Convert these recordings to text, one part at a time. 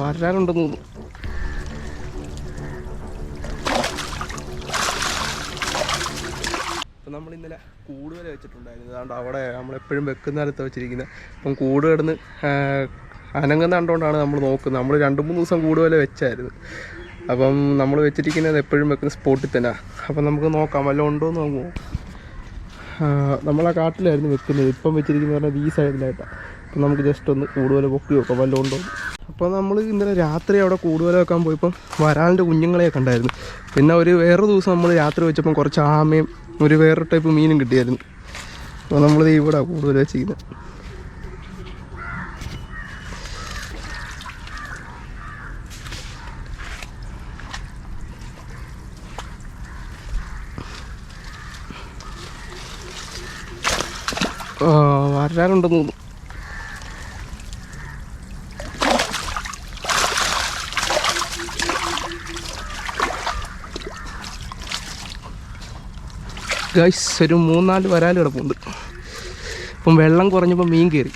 വരാനുണ്ടെന്ന് തോന്നുന്നു. നമ്മൾ ഇന്നലെ കൂട് വരെ വെച്ചിട്ടുണ്ടായിരുന്നു. അതുകൊണ്ട് അവിടെ നമ്മളെപ്പോഴും വെക്കുന്ന സ്ഥലത്ത് വെച്ചിരിക്കുന്നത് അപ്പം കൂട് കിടന്ന് അനങ്ങുന്ന കണ്ടുകൊണ്ടാണ് നമ്മൾ നോക്കുന്നത്. നമ്മൾ രണ്ട് മൂന്ന് ദിവസം കൂട് വരെ വെച്ചായിരുന്നു. അപ്പം നമ്മൾ വെച്ചിരിക്കുന്നത് എപ്പോഴും വെക്കുന്ന സ്പോട്ടിൽ തന്നെ. അപ്പം നമുക്ക് നോക്കാം വല്ല ഉണ്ടോ എന്ന് നോക്കുമോ നമ്മളാ കാട്ടിലായിരുന്നു വെക്കുന്നത്. ഇപ്പം വെച്ചിരിക്കുന്നത് പറഞ്ഞാൽ ഈ സൈഡിലായിട്ടാണ് അപ്പം നമുക്ക് ജസ്റ്റ് ഒന്ന് കൂടുതൽ പൊക്കി നോക്കാം വല്ല ഉണ്ടോ. അപ്പോൾ നമ്മൾ ഇന്നലെ രാത്രി അവിടെ കൂടുതൽ വെക്കാൻ പോയപ്പം വരാലിന്റെ കുഞ്ഞുങ്ങളെയൊക്കെ ഉണ്ടായിരുന്നു പിന്നെ ഒരു വേറെ ദിവസം നമ്മൾ രാത്രി വെച്ചപ്പം കുറച്ച് ആമയും ഒരു വേറെ ടൈപ്പ് മീനും കിട്ടിയായിരുന്നു. അപ്പോൾ നമ്മൾ ഇവിടെ കൂടുതൽ ചെയ്യുന്നത് വരാറുണ്ടെന്ന് തോന്നുന്നു. ഗൈസ് ഒരു മൂന്നാൽ വരാൽ കിടപ്പുണ്ട് ഇപ്പം വെള്ളം കുറഞ്ഞപ്പോൾ മീൻ കയറി.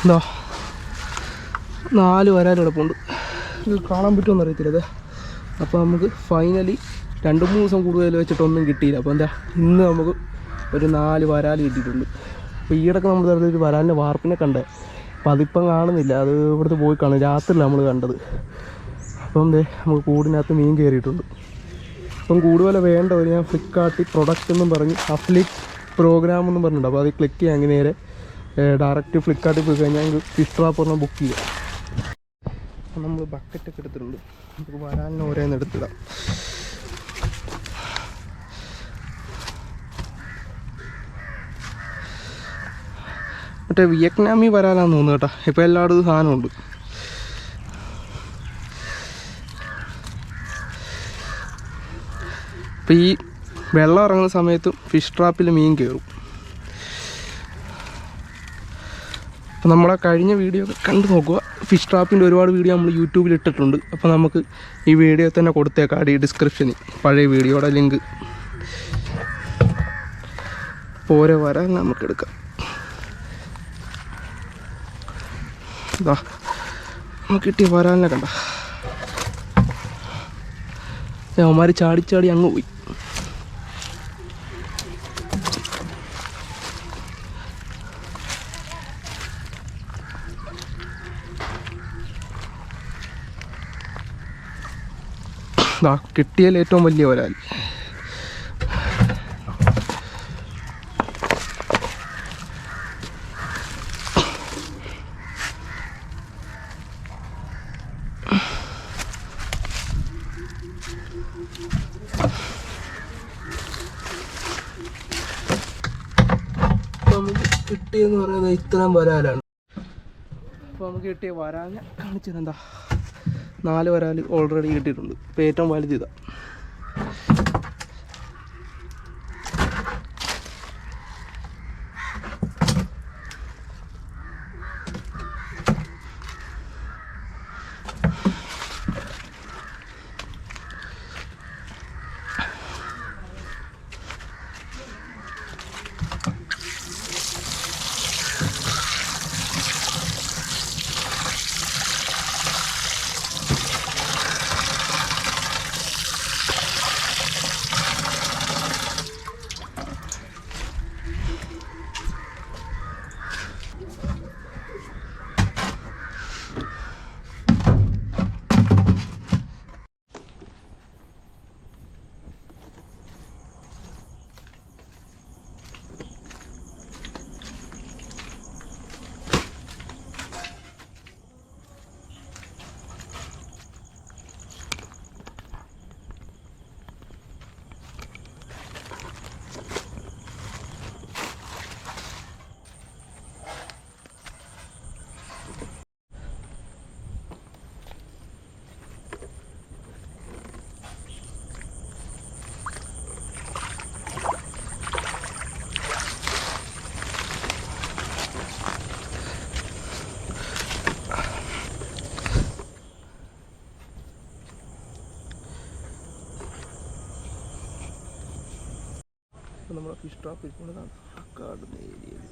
എന്താ നാല് വരാൽ കിടപ്പുണ്ട് ഇത് കാണാൻ പറ്റുമെന്ന് അറിയത്തില്ല അപ്പോൾ നമുക്ക് ഫൈനലി രണ്ട് മൂന്ന് ദിവസം കൂടുതൽ വെച്ചിട്ടൊന്നും കിട്ടിയില്ല. അപ്പോൾ എന്താ ഇന്ന് നമുക്ക് ഒരു നാല് വരാൽ കിട്ടിയിട്ടുണ്ട്. അപ്പോൾ ഈയിടക്ക് നമ്മൾ തരുന്ന ഒരു വരാലിന്റെ വാർപ്പിനെ കണ്ടേ അപ്പോൾ അതിപ്പം കാണുന്നില്ല. അത് ഇവിടുത്തെ പോയി കാണും. രാത്രി നമ്മൾ കണ്ടത്. അപ്പം ദേ നമുക്ക് കൂടിനകത്ത് മീൻ കയറിയിട്ടുണ്ട്. അപ്പം കൂടുതൽ വേണ്ട ഒരു ഞാൻ ഫ്ലിപ്കാർട്ടിൽ പ്രൊഡക്റ്റ് എന്നും പറഞ്ഞ് അഫ്ലിക് പ്രോഗ്രാം എന്നും പറഞ്ഞിട്ടുണ്ട്. അപ്പോൾ അത് ക്ലിക്ക് ചെയ്യാൻ അങ്ങനെ നേരെ ഡയറക്റ്റ് ഫ്ലിപ്കാർട്ടിൽ പോയി കഴിഞ്ഞാൽ ഫിഷ് ട്രാപ്പ് പറഞ്ഞാൽ ബുക്ക് ചെയ്യാം. നമ്മൾ ബക്കറ്റൊക്കെ എടുത്തിട്ടുണ്ട്. നമുക്ക് വരാലിന് ഓരോന്ന് എടുത്തിടാം. മറ്റേ വിയറ്റ്നാമി വരാനാന്ന് തോന്നുന്നു കേട്ടോ. ഇപ്പോൾ എല്ലായിടത്തും സാധനമുണ്ട്. അപ്പോൾ ഈ വെള്ളം ഇറങ്ങുന്ന സമയത്ത് ഫിഷ് ട്രാപ്പിൽ മീൻ കയറും അപ്പോൾ നമ്മളെ കഴിഞ്ഞ വീഡിയോ ഒക്കെ കണ്ടു നോക്കുക. ഫിഷ് ട്രാപ്പിന്റെ ഒരുപാട് വീഡിയോ നമ്മൾ യൂട്യൂബിൽ ഇട്ടിട്ടുണ്ട്. അപ്പോൾ നമുക്ക് ഈ വീഡിയോ തന്നെ കൊടുത്തേക്കാം ഈ ഡിസ്ക്രിപ്ഷനിൽ പഴയ വീഡിയോയുടെ ലിങ്ക് ഓരോ വരാൻ നമുക്ക് ഇതാ നമുക്ക് കിട്ടിയ വരാലിനെ കണ്ട? അവന്മാർ ചാടി ചാടി അങ്ങ് പോയി. കിട്ടിയാൽ ഏറ്റവും വലിയ വരാൽ ഇപ്പൊ നമുക്ക് കിട്ടിയെന്ന് പറയുന്നത് ഇത്രയും വരാലാണ്. അപ്പോൾ നമുക്ക് കിട്ടിയ വരാലിനെ കാണിച്ചത് എന്താ. നാല് വരാൽ ഓൾറെഡി കിട്ടിയിട്ടുണ്ട്. ഇപ്പോൾ ഏറ്റവും വലുത് നമ്മുടെ ഫിഷ് ട്രാപ്പ് ഇരിക്കുന്നതാണ് ആ കാണുന്ന ഏരിയയിൽ